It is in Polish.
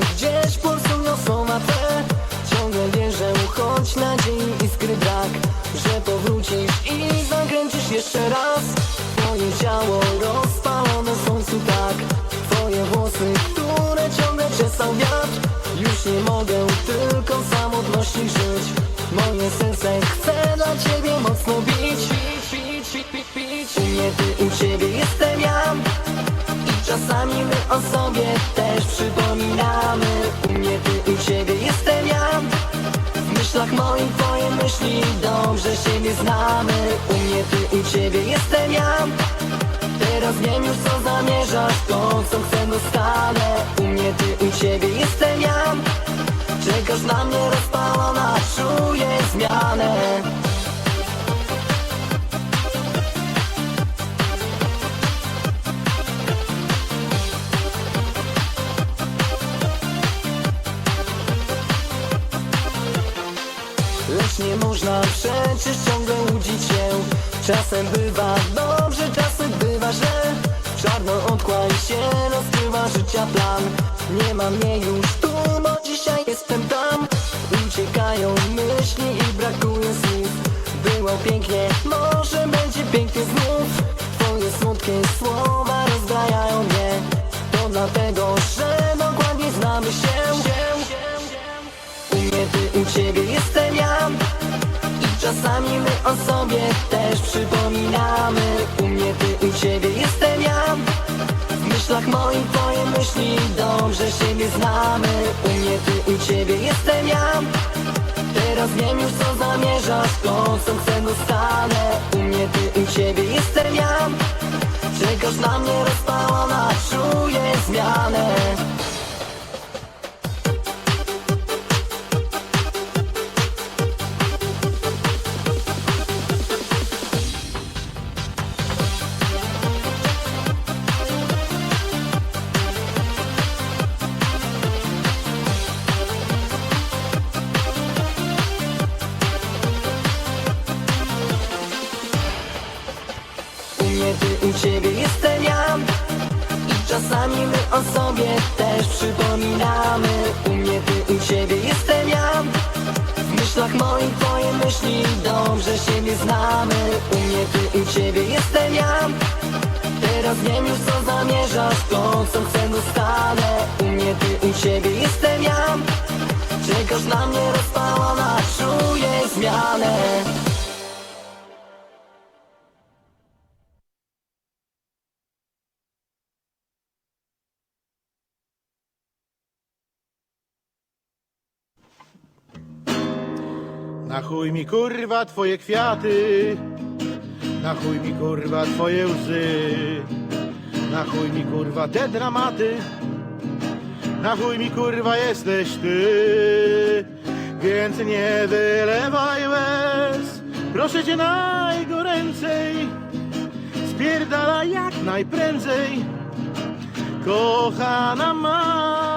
gdzieś pulsują słowa te Ciągle wierzę, choć nadziei iskry brak Że powrócisz i zakręcisz jeszcze raz. Moje ciało rozpalone w słońcu tak. Twoje włosy, które ciągle czesał wiatr. Już nie mogę tylko w samotności żyć. Moje serce chce dla ciebie mocno bić i czasami my o sobie też przypominamy. U mnie ty, u ciebie jestem ja. W myślach moich twoje myśli dobrze siebie znamy. U mnie ty, u ciebie jestem ja. Teraz wiem już co zamierzasz, to co chcę dostanę. U mnie ty, u ciebie jestem ja. Czekasz na mnie rozpalona, czuję zmianę Nie można przecież ciągle łudzić się. Czasem bywa dobrze, czasem bywa źle. Czarno otchłań się rozkrywa życia plan. Nie ma mnie już tu, bo dzisiaj jestem tam. Uciekają myśli i brakuje słów. Było pięknie, czasami my o sobie też przypominamy. U mnie ty, u ciebie jestem ja. W myślach moich twoje myśli dobrze siebie znamy. U mnie ty, u ciebie jestem ja. Teraz wiem już co zamierzasz, to co chcę dostanę U mnie ty, u ciebie jestem ja. Czekasz na mnie rozpalona, czuję zmianę Ty, u ciebie jestem ja. I czasami my o sobie też przypominamy. U mnie ty, u ciebie jestem ja. W myślach moich twoje myśli dobrze siebie znamy. U mnie ty, u ciebie jestem ja. Teraz wiem już co zamierzasz, to co chcę dostanę. U mnie ty, u ciebie jestem ja. Czekasz na mnie Na chuj mi kurwa twoje kwiaty. Na chuj mi kurwa twoje łzy. Na chuj mi kurwa te dramaty. Na chuj mi kurwa jesteś ty. Więc nie wylewaj łez. Proszę cię najgoręcej. Spierdala jak najprędzej. Kochana ma